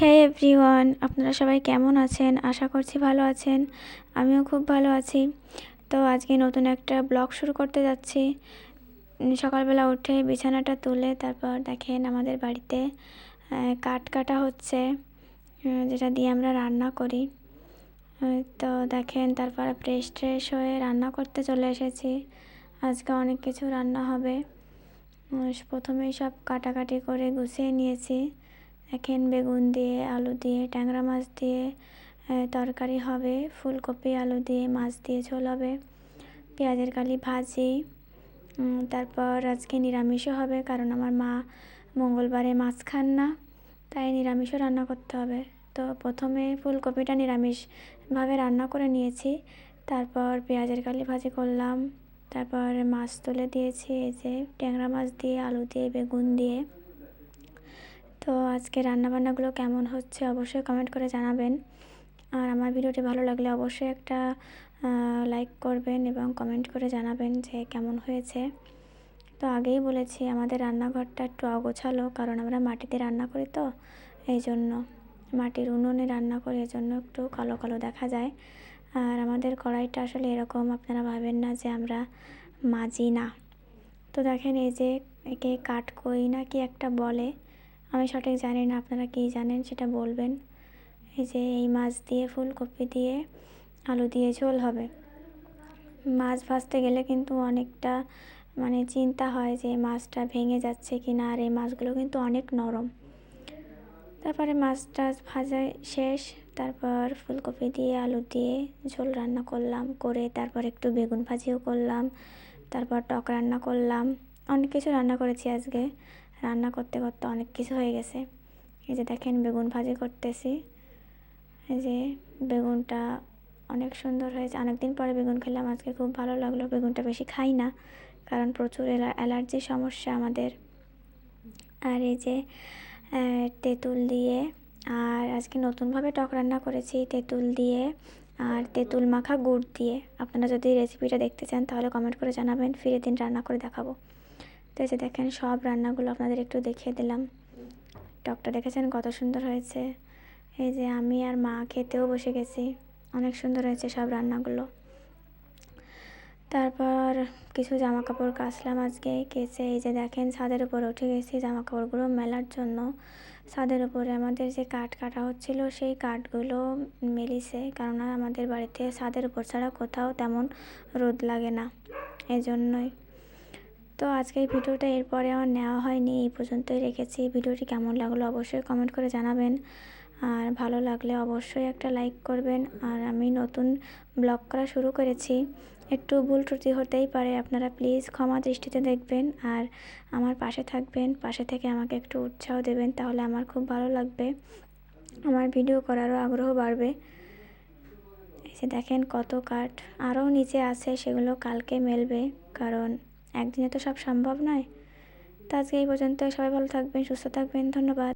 হে everyone আপনারা সবাই কেমন আছেন? আশা করছি ভালো আছেন। আমিও খুব ভালো আছি। তো আজকে নতুন একটা ব্লগ শুরু করতে যাচ্ছি। সকালবেলা উঠে বিছানাটা তুলে তারপর দেখেন আমাদের বাড়িতে কাঠ কাটা হচ্ছে যেটা দিয়ে আমরা রান্না করি। তো দেখেন তারপর ফ্রেশ ট্রেশ হয়ে রান্না করতে চলে এসেছি। আজকে অনেক কিছু রান্না হবে। প্রথমেই সব কাটাকাটি করে গুছিয়ে নিয়েছি। দেখেন বেগুন দিয়ে, আলু দিয়ে, ট্যাংরা মাছ দিয়ে তরকারি হবে, ফুলকপি, আলু দিয়ে, মাছ দিয়ে ঝোল হবে, পেঁয়াজের কালি ভাজি তারপর আজকে নিরামিষও হবে কারণ আমার মা মঙ্গলবারে মাছ খান না, তাই নিরামিষও রান্না করতে হবে। তো প্রথমে ফুলকপিটা নিরামিষভাবে রান্না করে নিয়েছি, তারপর পেঁয়াজের কালি ভাজি করলাম, তারপর মাছ তুলে দিয়েছি, এই যে ট্যাংরা মাছ দিয়ে, আলু দিয়ে, বেগুন দিয়ে। তো আজকে রান্নাবান্নাগুলো কেমন হচ্ছে অবশ্যই কমেন্ট করে জানাবেন। আর আমার ভিডিওটি ভালো লাগলে অবশ্যই একটা লাইক করবেন এবং কমেন্ট করে জানাবেন যে কেমন হয়েছে। তো আগেই বলেছি আমাদের রান্নাঘরটা একটু অগোছালো কারণ আমরা মাটিতে রান্না করি তো এই জন্য মাটির উনুনে রান্না করি এই জন্য একটু কালো কালো দেখা যায়। আর আমাদের কড়াইটা আসলে এরকম আপনারা ভাবেন না যে আমরা মাজি না। তো দেখেন এই যে একে কাঠকই না কি একটা বলে আমি সঠিক জানি না, আপনারা কী জানেন সেটা বলবেন। এই যে এই মাছ দিয়ে, ফুলকপি দিয়ে, আলু দিয়ে ঝোল হবে। মাছ ভাজতে গেলে কিন্তু অনেকটা মানে চিন্তা হয় যে মাছটা ভেঙে যাচ্ছে কি না আর এই মাছগুলো কিন্তু অনেক নরম। তারপরে মাছটা ভাজা শেষ, তারপর ফুলকপি দিয়ে, আলু দিয়ে ঝোল রান্না করলাম, করে তারপর একটু বেগুন ভাজিও করলাম, তারপর টক রান্না করলাম। অনেক কিছু রান্না করেছি আজকে। রান্না করতে করতে অনেক কিছু হয়ে গেছে। এই যে দেখেন বেগুন ভাজি করতেছি। এই যে বেগুনটা অনেক সুন্দর হয়েছে। অনেকদিন পরে বেগুন খেলাম, আজকে খুব ভালো লাগল। বেগুনটা বেশি খাই না, কারণ প্রচুর অ্যালার্জি সমস্যা আমাদের। আর এই যে তেঁতুল দিয়ে, আর আজকে নতুনভাবে টক রান্না করেছি, তেঁতুল দিয়ে আর তেঁতুল মাখা গুড় দিয়ে। আপনারা যদি রেসিপিটা দেখতে চান, তাহলে কমেন্ট করে জানাবেন। ফিরে দিন, রান্না করে দেখাবো। তো যে দেখেন, সব রান্নাগুলো আপনাদের একটু দেখিয়ে দিলাম। টকটা দেখেছেন কত সুন্দর হয়েছে? এই যে আমি আর মা খেতেও বসে গেছি। অনেক সুন্দর হয়েছে সব রান্নাগুলো। তারপর কিছু জামা কাপড় কাচলাম আজকে কেচে। এই যে দেখেন, ছাদের উপরে উঠে গেছি জামা কাপড়গুলো মেলার জন্য। ছাদের উপরে আমাদের যে কাঠ কাটা হচ্ছিল, সেই কাঠগুলো মেলিছে। কেননা আমাদের বাড়িতে ছাদের উপর ছাড়া কোথাও তেমন রোদ লাগে না। এজন্যই। তো আজকে এই ভিডিওটা এরপরে আমার নেওয়া হয়নি, এই পর্যন্তই রেখেছি। ভিডিওটি কেমন লাগল অবশ্যই কমেন্ট করে জানাবেন। আর ভালো লাগলে অবশ্যই একটা লাইক করবেন। আর আমি নতুন ব্লগ করা শুরু করেছি। একটু ভুল ত্রুটি হতেই পারে, আপনারা প্লিজ ক্ষমা দৃষ্টিতে দেখবেন। আর আমার পাশে থাকবেন, পাশে থেকে আমাকে একটু উৎসাহ দেবেন, তাহলে আমার খুব ভালো লাগবে। আমার ভিডিও করারও আগ্রহ বাড়বে। এসে দেখেন কত কাঠ আরও নিচে আছে, সেগুলো কালকে মেলবে। কারণ একদিনে তো সব সম্ভব নয়। তো আজকে এই পর্যন্ত সবাই ভালো থাকবেন, সুস্থ থাকবেন। ধন্যবাদ।